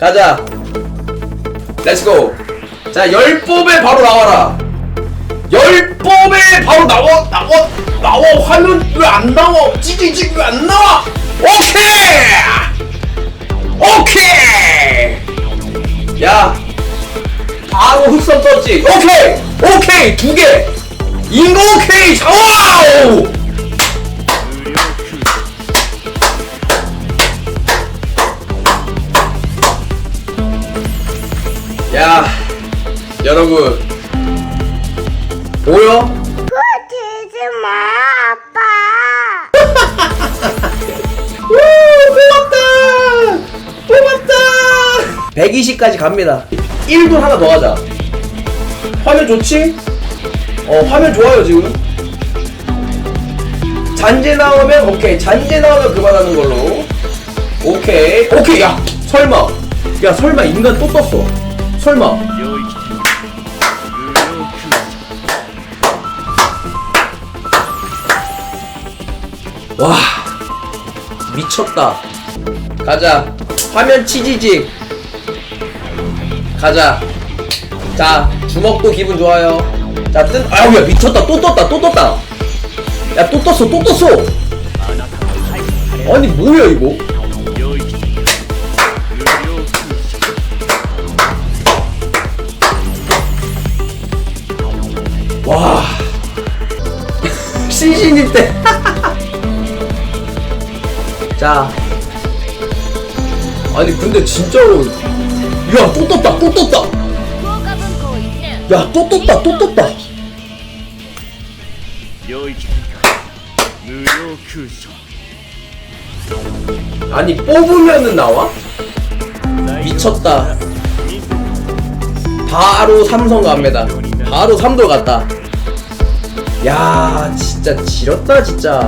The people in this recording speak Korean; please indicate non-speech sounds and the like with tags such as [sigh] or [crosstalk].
가자. 렛츠고 자 열법에 바로 나와라. 열법에 바로 나와 나와 나와. 화면 왜 안 나와? 찌찌찌 왜안 나와? 오케이! 오케이! 야 바로 흑선 떴지. 오케이! 오케이 두개. 이거 오케이. 와우 야 여러분. 보여? 지지 마, 아빠. [laughs] 우 뽑았다. 뽑았다. 120까지 갑니다. 1분 하나 더 하자. 화면 좋지? 어 화면 좋아요 지금. 잔재 나오면 오케이. 잔재 나오면 그만하는 걸로. 오케이. 오케이 야 설마. 야 설마 인간 또 떴어 설마. 와 미쳤다. 가자. 화면 치지직 가자. 자 주먹도 기분 좋아요. 자뜬 아우 야 미쳤다. 또 떴다 또 떴다. 야 또 떴어 또 떴어. 아니 뭐야 이거? 신신일 때. 자. 아니 근데 진짜로 야 또 떴다 또 떴다 야 또 떴다 또 떴다 아니 뽑으면은 나와? 미쳤다 바로 삼성 갑니다 바로 삼돌 갔다 야 진짜 지렸다 진짜